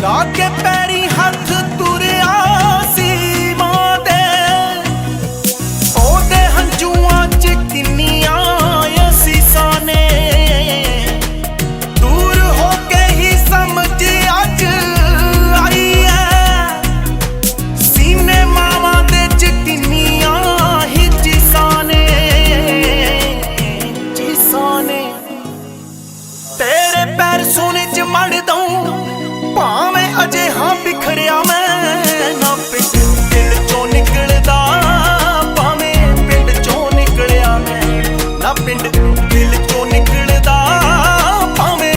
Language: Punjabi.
ਲਾ ਕੇ ਪੈਰੀ ਹੱਥ ਤੁਰਿਆ ਸੀ ਮਾਂ ਦੇ। ਉਹਦੇ ਹੰਝੂਆਂ ਚ ਕਿੰਨੀਆਂ ਅਸੀਸਾਂ ਨੇ। ਦੂਰ ਹੋ ਕੇ ਹੀ ਸਮਝ ਅੱਜ ਆਈ ਐ। ਸੀਨੇ ਮਾਵਾਂ ਦੇ ਚ ਕਿੰਨੀਆਂ ਹੀ ਚੀਸਾਂ ਨੇ। ਚੀਸਾਂ ਨੇ। ਤੇਰੇ ਪੈਰ ਸੋਨੇ ਚ ਭਾਵੇਂ ਅਜੇ ਬਿਖਰਿਆ ਮੈਂ, ਨਾ ਪਿੱਛੇ ਦਿਲ ਚੋਂ ਨਿਕਲਦਾ, ਭਾਵੇਂ ਪਿੰਡ ਚੋਂ ਨਿਕਲਿਆ ਮੈਂ, ਨਾ ਪਿੰਡ ਦਿਲ